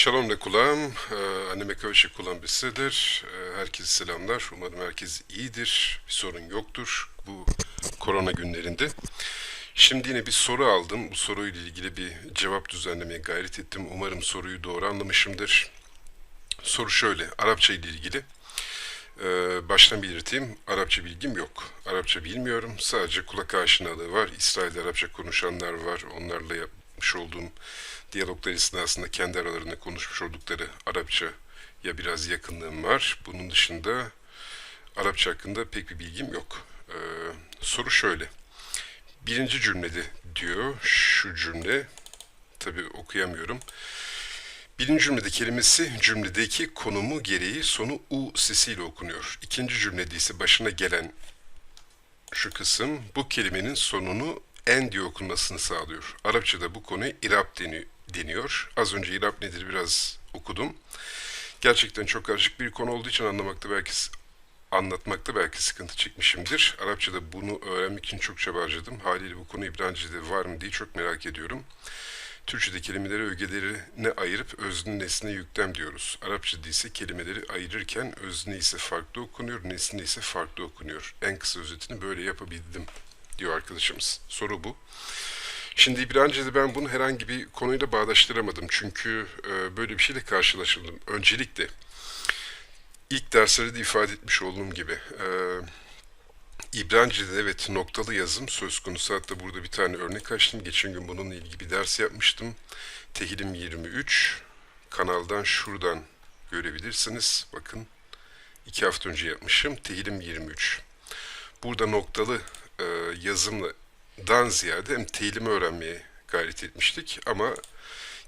Shalom kulağım, anneme karşı kulağım besidir. Ee, Herkese selamlar. Umarım herkes iyidir. Bir sorun yoktur bu korona günlerinde. Şimdi yine bir soru aldım. Bu soruyla ilgili bir cevap düzenlemeye gayret ettim. Umarım soruyu doğru anlamışımdır. Soru şöyle, Arapça ile ilgili. Ee, baştan belirteyim, Arapça bilgim yok. Arapça bilmiyorum. Sadece kulak aşinalığı var. İsrail'de Arapça konuşanlar var. Onlarla yapmış olduğum diyaloglar esnasında kendi aralarında konuşmuş oldukları Arapça ya biraz yakınlığım var. Bunun dışında Arapça hakkında pek bir bilgim yok. Ee, soru şöyle. Birinci cümlede diyor şu cümle, tabi okuyamıyorum. Birinci cümlede kelimesi cümledeki konumu gereği sonu u sesiyle okunuyor. İkinci cümlede ise başına gelen şu kısım bu kelimenin sonunu en diye okunmasını sağlıyor. Arapçada bu konuya irab deni- deniyor. Az önce irab nedir biraz okudum. Gerçekten çok karışık bir konu olduğu için anlamakta belki anlatmakta belki sıkıntı çekmişimdir. Arapçada bunu öğrenmek için çok çaba harcadım. Haliyle bu konu İbranice'de var mı diye çok merak ediyorum. Türkçe'de kelimeleri ögelerine ayırıp özne nesne yüklem diyoruz. Arapçada ise kelimeleri ayırırken özne ise farklı okunuyor, nesne ise farklı okunuyor. En kısa özetini böyle yapabildim diyor arkadaşımız. Soru bu. Şimdi İbranice'de ben bunu herhangi bir konuyla bağdaştıramadım. Çünkü e, böyle bir şeyle karşılaşıldım. Öncelikle ilk derslerde de ifade etmiş olduğum gibi e, İbranice'de evet noktalı yazım söz konusu. Hatta burada bir tane örnek açtım. Geçen gün bununla ilgili bir ders yapmıştım. Tehilim 23. Kanaldan şuradan görebilirsiniz. Bakın iki hafta önce yapmışım. Tehilim 23. Burada noktalı e, yazımdan ziyade hem tehilimi öğrenmeye gayret etmiştik ama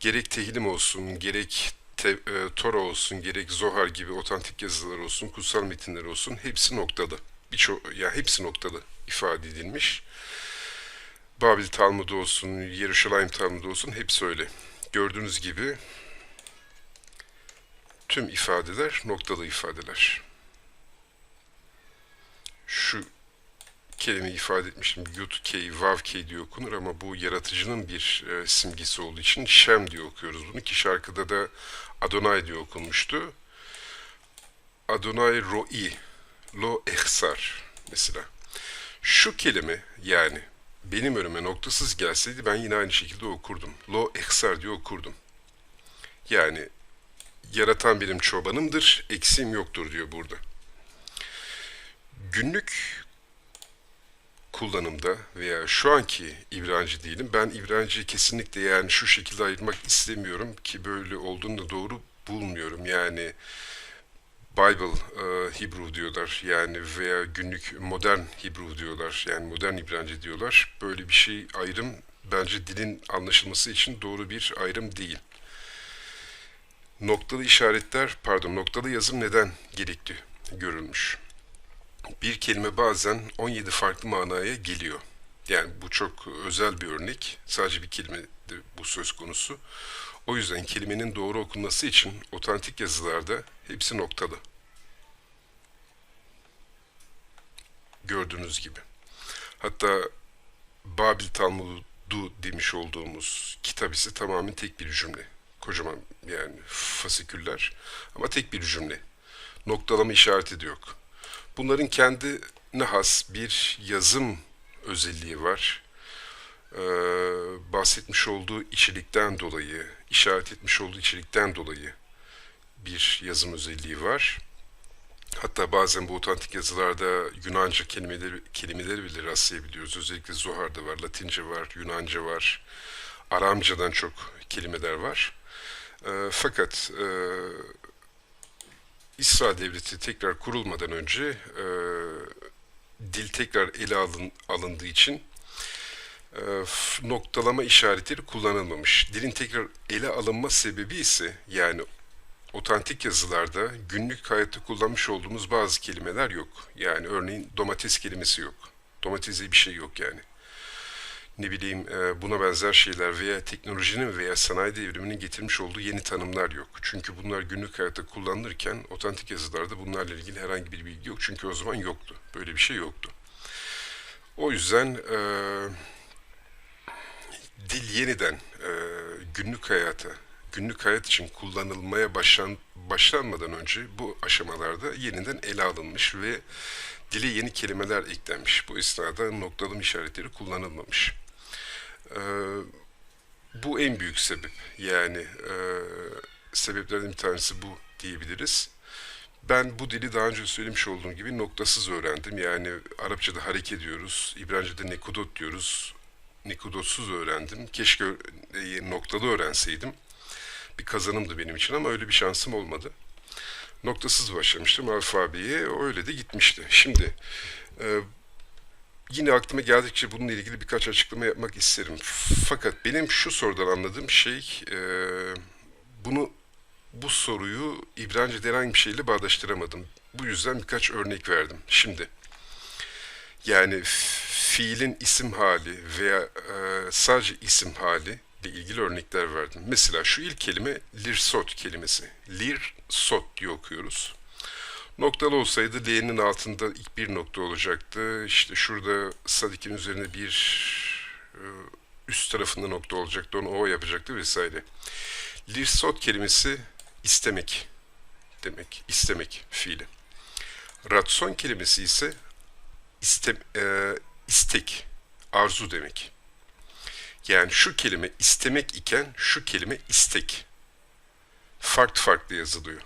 gerek tehilim olsun, gerek te, e, Tora olsun, gerek Zohar gibi otantik yazılar olsun, kutsal metinler olsun hepsi noktalı. Birçok ya hepsi noktalı ifade edilmiş. Babil Talmudu olsun, Yeruşalayim Talmudu olsun hepsi öyle. Gördüğünüz gibi tüm ifadeler noktalı ifadeler. Şu kelime ifade etmiştim. Yud K, Vav diye okunur ama bu yaratıcının bir e, simgesi olduğu için Şem diye okuyoruz bunu ki şarkıda da Adonai diye okunmuştu. Adonai Ro'i, Lo Ehsar mesela. Şu kelime yani benim önüme noktasız gelseydi ben yine aynı şekilde okurdum. Lo Ehsar diye okurdum. Yani yaratan benim çobanımdır, eksiğim yoktur diyor burada. Günlük kullanımda veya şu anki İbranice değilim. Ben İbranice'yi kesinlikle yani şu şekilde ayırmak istemiyorum ki böyle olduğunu da doğru bulmuyorum. Yani Bible e, Hebrew diyorlar yani veya günlük modern Hebrew diyorlar yani modern İbranice diyorlar. Böyle bir şey ayrım bence dilin anlaşılması için doğru bir ayrım değil. Noktalı işaretler pardon noktalı yazım neden gerekli görülmüş? Bir kelime bazen 17 farklı manaya geliyor. Yani bu çok özel bir örnek. Sadece bir kelime bu söz konusu. O yüzden kelimenin doğru okunması için otantik yazılarda hepsi noktalı. Gördüğünüz gibi. Hatta Babil Talmudu demiş olduğumuz kitap ise tamamen tek bir cümle. Kocaman yani fasiküller ama tek bir cümle. Noktalama işareti de yok. Bunların kendine has bir yazım özelliği var. Ee, bahsetmiş olduğu içerikten dolayı, işaret etmiş olduğu içerikten dolayı bir yazım özelliği var. Hatta bazen bu otantik yazılarda Yunanca kelimeleri, kelimeleri bile rastlayabiliyoruz. Özellikle Zohar'da var, Latince var, Yunanca var, Aramcadan çok kelimeler var. Ee, fakat e, İsrail Devleti tekrar kurulmadan önce e, dil tekrar ele alın, alındığı için e, noktalama işaretleri kullanılmamış. Dilin tekrar ele alınma sebebi ise yani otantik yazılarda günlük hayatta kullanmış olduğumuz bazı kelimeler yok. Yani örneğin domates kelimesi yok. Domates diye bir şey yok yani ne bileyim buna benzer şeyler veya teknolojinin veya sanayi devriminin getirmiş olduğu yeni tanımlar yok. Çünkü bunlar günlük hayatta kullanılırken otantik yazılarda bunlarla ilgili herhangi bir bilgi yok. Çünkü o zaman yoktu. Böyle bir şey yoktu. O yüzden e, dil yeniden e, günlük hayata günlük hayat için kullanılmaya başlan, başlanmadan önce bu aşamalarda yeniden ele alınmış ve dile yeni kelimeler eklenmiş. Bu esnada noktalama işaretleri kullanılmamış. Ee, bu en büyük sebep. Yani e, sebeplerden bir tanesi bu diyebiliriz. Ben bu dili daha önce söylemiş olduğum gibi noktasız öğrendim. Yani Arapçada hareket ediyoruz, İbranice'de nekodot diyoruz. Nekodotsuz öğrendim. Keşke e, noktalı öğrenseydim. Bir kazanımdı benim için ama öyle bir şansım olmadı. Noktasız başlamıştım alfabeye, öyle de gitmişti. Şimdi e, yine aklıma geldikçe bununla ilgili birkaç açıklama yapmak isterim. Fakat benim şu sorudan anladığım şey, e, bunu bu soruyu İbranice'de herhangi bir şeyle bağdaştıramadım. Bu yüzden birkaç örnek verdim. Şimdi yani fiilin isim hali veya e, sadece isim hali ile ilgili örnekler verdim. Mesela şu ilk kelime lirsot kelimesi. Lirsot diye okuyoruz. Noktalı olsaydı L'nin altında ilk bir nokta olacaktı. İşte şurada sadikin üzerine bir e, üst tarafında nokta olacaktı. Onu O yapacaktı vesaire. Lirsot kelimesi istemek demek. İstemek fiili. Ratson kelimesi ise iste, e, istek, arzu demek. Yani şu kelime istemek iken şu kelime istek. Farklı farklı yazılıyor.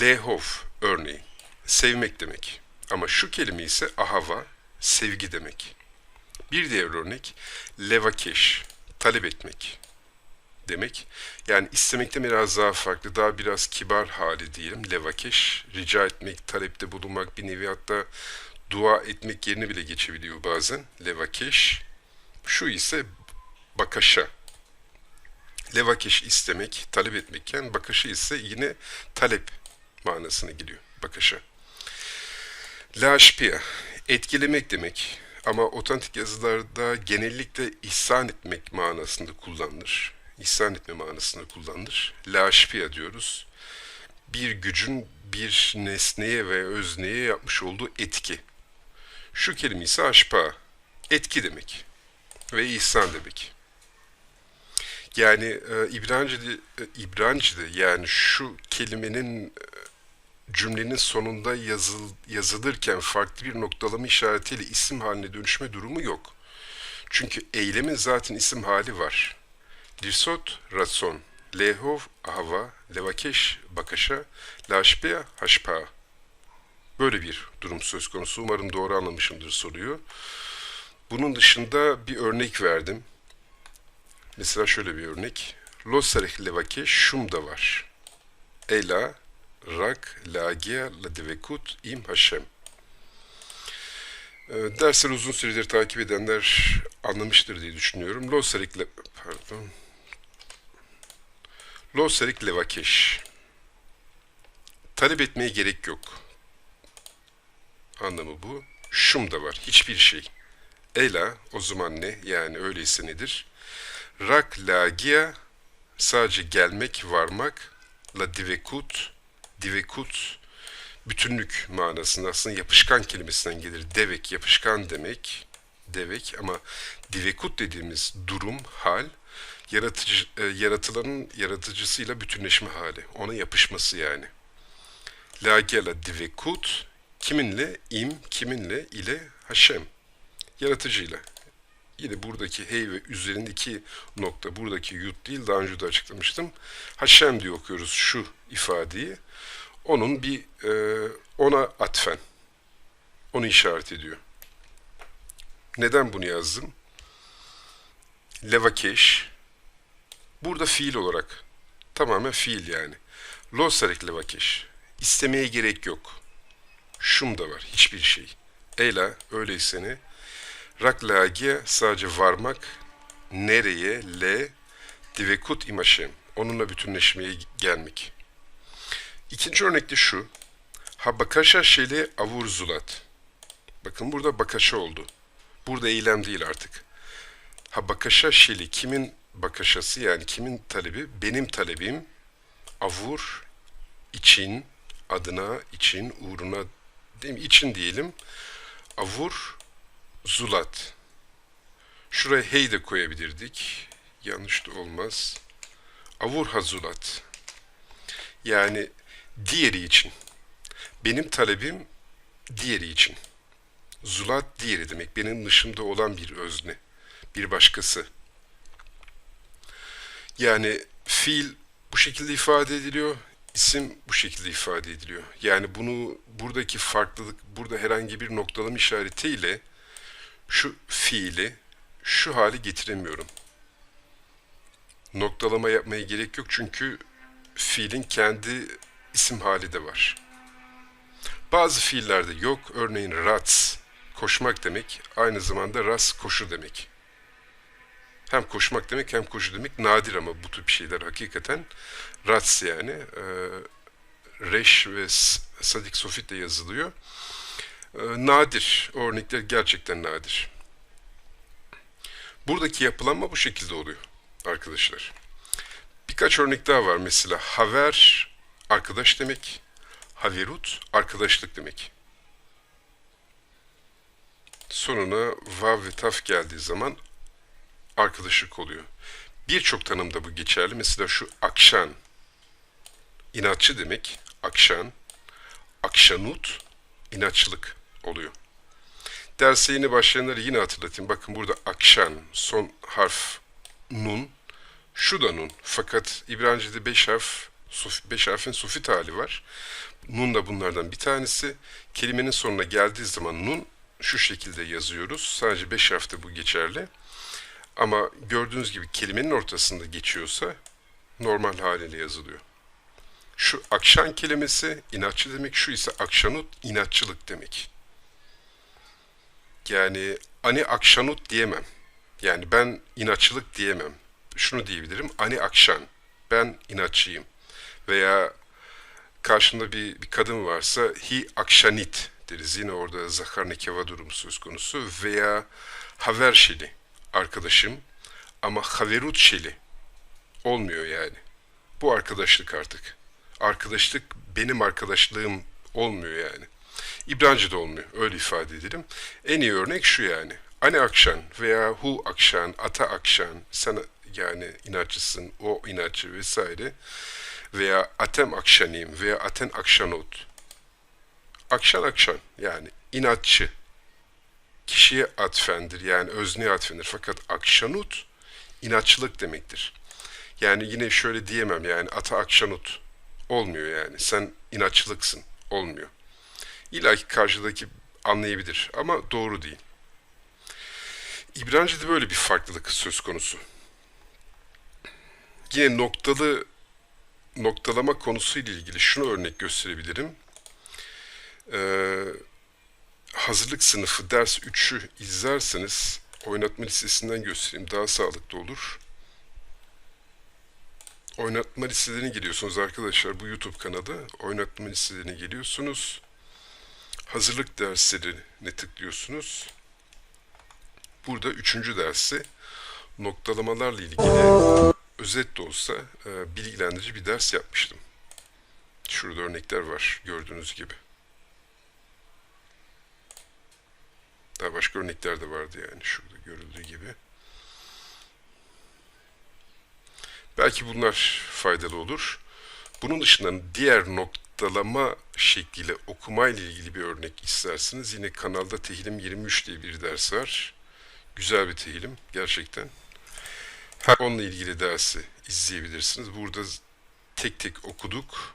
Lehov örneğin sevmek demek. Ama şu kelime ise ahava sevgi demek. Bir diğer örnek levakeş talep etmek demek. Yani istemekte biraz daha farklı, daha biraz kibar hali diyelim. Levakeş, rica etmek, talepte bulunmak bir nevi hatta dua etmek yerine bile geçebiliyor bazen. Levakeş. Şu ise bakaşa. Levakeş istemek, talep etmekken bakaşı ise yine talep manasına geliyor. Bakaşa. Laşpiya, etkilemek demek ama otantik yazılarda genellikle ihsan etmek manasında kullanılır. İhsan etme manasında kullanılır. Laşpiya diyoruz. Bir gücün bir nesneye ve özneye yapmış olduğu etki. Şu kelime ise aşpa, etki demek ve ihsan demek. Yani e, İbranice'de, e, yani şu kelimenin e, cümlenin sonunda yazıl, yazılırken farklı bir noktalama işaretiyle isim haline dönüşme durumu yok. Çünkü eylemin zaten isim hali var. Lirsot, ratson, lehov, ahava, levakeş, bakaşa, laşpea, haşpa. Böyle bir durum söz konusu. Umarım doğru anlamışımdır soruyu. Bunun dışında bir örnek verdim. Mesela şöyle bir örnek. Losarih levake şum da var. Ela, rak, lagia, ladevekut, im haşem. Ee, Dersleri uzun süredir takip edenler anlamıştır diye düşünüyorum. Losarik le... Pardon. Losarik levakeş. Talep etmeye gerek yok. Anlamı bu. Şum da var. Hiçbir şey. Ela o zaman ne? Yani öyleyse nedir? Rak lagia sadece gelmek, varmak. La divekut, divekut bütünlük manasında aslında yapışkan kelimesinden gelir. Devek, yapışkan demek. Devek ama divekut dediğimiz durum, hal yaratıcı, e, yaratılanın yaratıcısıyla bütünleşme hali. Ona yapışması yani. Lagia la divekut kiminle? im, kiminle? ile Haşem yaratıcıyla. Yine buradaki hey ve üzerindeki nokta, buradaki yut değil, daha önce de açıklamıştım. Haşem diye okuyoruz şu ifadeyi. Onun bir, e, ona atfen. Onu işaret ediyor. Neden bunu yazdım? Levakeş. Burada fiil olarak. Tamamen fiil yani. Losarik levakeş. İstemeye gerek yok. Şum da var. Hiçbir şey. Eyla öyleyse ne? Raklagiye sadece varmak, nereye, le, divekut imaşem, onunla bütünleşmeye gelmek. İkinci örnek de şu, ha bakaşa şeli avur zulat. Bakın burada bakaşa oldu. Burada eylem değil artık. Ha bakaşa şeli kimin bakaşası yani kimin talebi? Benim talebim avur için, adına, için, uğruna, değil mi? için diyelim. Avur Zulat. Şuraya hey de koyabilirdik. Yanlış da olmaz. Avur hazulat. Yani diğeri için. Benim talebim diğeri için. Zulat diğeri demek. Benim dışımda olan bir özne. Bir başkası. Yani fiil bu şekilde ifade ediliyor. isim bu şekilde ifade ediliyor. Yani bunu buradaki farklılık, burada herhangi bir noktalama işaretiyle şu fiili şu hali getiremiyorum. Noktalama yapmaya gerek yok çünkü fiilin kendi isim hali de var. Bazı fiillerde yok. Örneğin rats, koşmak demek. Aynı zamanda ras, koşu demek. Hem koşmak demek hem koşu demek. Nadir ama bu tip şeyler hakikaten. Rats yani. E, reş ve sadik sofit de yazılıyor. E, nadir. O örnekler gerçekten nadir. Buradaki yapılanma bu şekilde oluyor arkadaşlar. Birkaç örnek daha var. Mesela haver arkadaş demek. Haverut arkadaşlık demek. Sonuna vav ve taf geldiği zaman arkadaşlık oluyor. Birçok tanımda bu geçerli. Mesela şu akşan inatçı demek. Akşan. Akşanut inatçılık oluyor. Derse yeni başlayanları yine hatırlatayım. Bakın burada akşan son harf nun. Şu da nun. Fakat İbranice'de beş harf, sof- beş harfin sofit hali var. Nun da bunlardan bir tanesi. Kelimenin sonuna geldiği zaman nun şu şekilde yazıyoruz. Sadece beş harfte bu geçerli. Ama gördüğünüz gibi kelimenin ortasında geçiyorsa normal haliyle yazılıyor. Şu akşan kelimesi inatçı demek, şu ise akşanut inatçılık demek. Yani ani akşanut diyemem. Yani ben inatçılık diyemem. Şunu diyebilirim. Ani akşan. Ben inatçıyım. Veya karşımda bir, bir kadın varsa hi akşanit deriz. Yine orada zakar nekeva durumu söz konusu. Veya haver şeli arkadaşım ama haverut şeli olmuyor yani. Bu arkadaşlık artık. Arkadaşlık benim arkadaşlığım olmuyor yani. İbranice'de olmuyor. Öyle ifade edelim. En iyi örnek şu yani. Ani akşan veya hu akşan, ata akşan, sen yani inatçısın, o inatçı vesaire. Veya atem akşanim veya aten akşanot. Akşan akşan yani inatçı. Kişiye atfendir yani özneye atfendir. Fakat akşanut inatçılık demektir. Yani yine şöyle diyemem yani ata akşanut olmuyor yani. Sen inatçılıksın olmuyor. İlla ki karşıdaki anlayabilir ama doğru değil. İbranice'de böyle bir farklılık söz konusu. Yine noktalı noktalama konusuyla ilgili şunu örnek gösterebilirim. Ee, hazırlık sınıfı ders 3'ü izlerseniz oynatma listesinden göstereyim daha sağlıklı olur. Oynatma listelerine geliyorsunuz arkadaşlar bu YouTube kanalı. Oynatma listelerine geliyorsunuz. Hazırlık derslerine tıklıyorsunuz. Burada üçüncü dersi noktalamalarla ilgili özet de olsa e, bilgilendirici bir ders yapmıştım. Şurada örnekler var gördüğünüz gibi. Daha başka örnekler de vardı yani şurada görüldüğü gibi. Belki bunlar faydalı olur. Bunun dışında diğer noktalama şekliyle okumayla ilgili bir örnek isterseniz yine kanalda Tehilim 23 diye bir ders var. Güzel bir tehilim gerçekten. Her onunla ilgili dersi izleyebilirsiniz. Burada tek tek okuduk.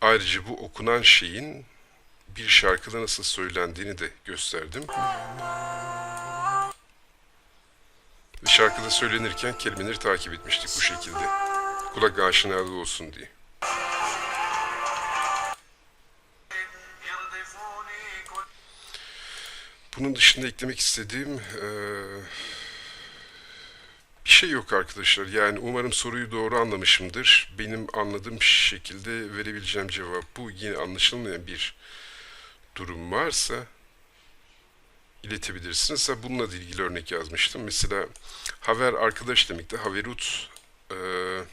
Ayrıca bu okunan şeyin bir şarkıda nasıl söylendiğini de gösterdim. Ve şarkıda söylenirken kelimeleri takip etmiştik bu şekilde. Kulak aşinalığı olsun diye. Bunun dışında eklemek istediğim eee, bir şey yok arkadaşlar. Yani umarım soruyu doğru anlamışımdır. Benim anladığım şekilde verebileceğim cevap bu. Yine anlaşılmayan bir durum varsa iletebilirsiniz. Ha, Bununla ilgili örnek yazmıştım. Mesela haver arkadaş demekti. Haverut eee,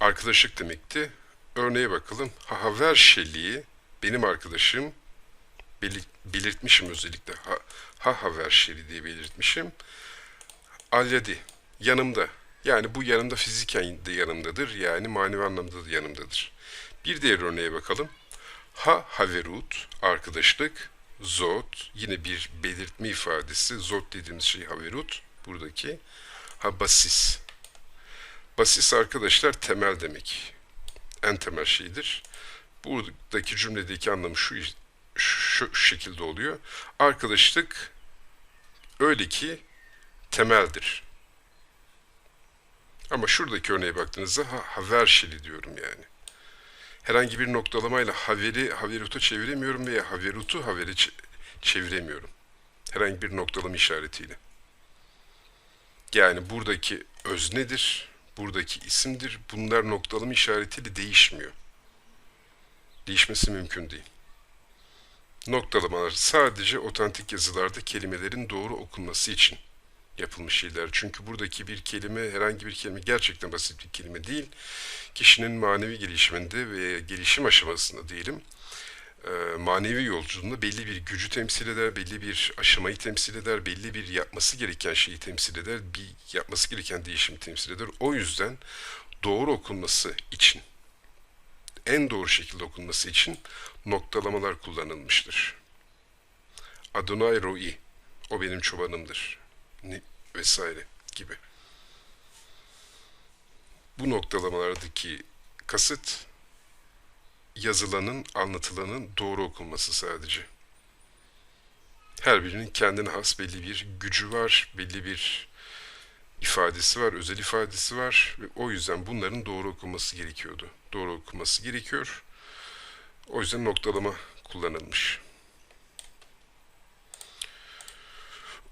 arkadaşlık demekti. Örneğe bakalım. Ha, haver şeliği benim arkadaşım belirtmişim özellikle. Ha, ha haver şeli diye belirtmişim. Alyadi yanımda Yani bu yanımda fiziken de yanımdadır. Yani manevi anlamda da yanımdadır. Bir diğer örneğe bakalım. Ha haverut, arkadaşlık, zot, yine bir belirtme ifadesi. Zot dediğimiz şey haverut, buradaki. Ha basis. Basis arkadaşlar temel demek. En temel şeydir. Buradaki cümledeki anlamı şu, şu şekilde oluyor. Arkadaşlık öyle ki temeldir. Ama şuradaki örneğe baktığınızda ha, haverşeli diyorum yani. Herhangi bir noktalamayla haveri haverutu çeviremiyorum veya haverutu haveri çeviremiyorum. Herhangi bir noktalama işaretiyle. Yani buradaki öznedir, buradaki isimdir. Bunlar noktalama işaretiyle değişmiyor. Değişmesi mümkün değil. Noktalamalar sadece otantik yazılarda kelimelerin doğru okunması için yapılmış şeyler. Çünkü buradaki bir kelime, herhangi bir kelime gerçekten basit bir kelime değil. Kişinin manevi gelişiminde ve gelişim aşamasında diyelim, e, manevi yolculuğunda belli bir gücü temsil eder, belli bir aşamayı temsil eder, belli bir yapması gereken şeyi temsil eder, bir yapması gereken değişimi temsil eder. O yüzden doğru okunması için, en doğru şekilde okunması için noktalamalar kullanılmıştır. Adonai Roi, o benim çobanımdır vesaire gibi. Bu noktalamalardaki kasıt yazılanın, anlatılanın doğru okunması sadece. Her birinin kendine has belli bir gücü var, belli bir ifadesi var, özel ifadesi var ve o yüzden bunların doğru okunması gerekiyordu. Doğru okunması gerekiyor. O yüzden noktalama kullanılmış.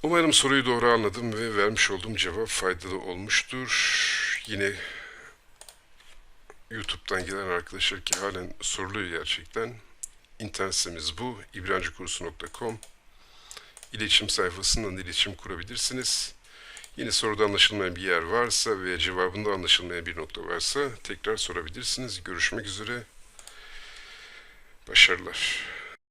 Umarım soruyu doğru anladım ve vermiş olduğum cevap faydalı olmuştur. Yine YouTube'dan gelen arkadaşlar ki halen soruluyor gerçekten. İnternet sitemiz bu. ibrancıkursu.com İletişim sayfasından iletişim kurabilirsiniz. Yine soruda anlaşılmayan bir yer varsa veya cevabında anlaşılmayan bir nokta varsa tekrar sorabilirsiniz. Görüşmek üzere. Başarılar.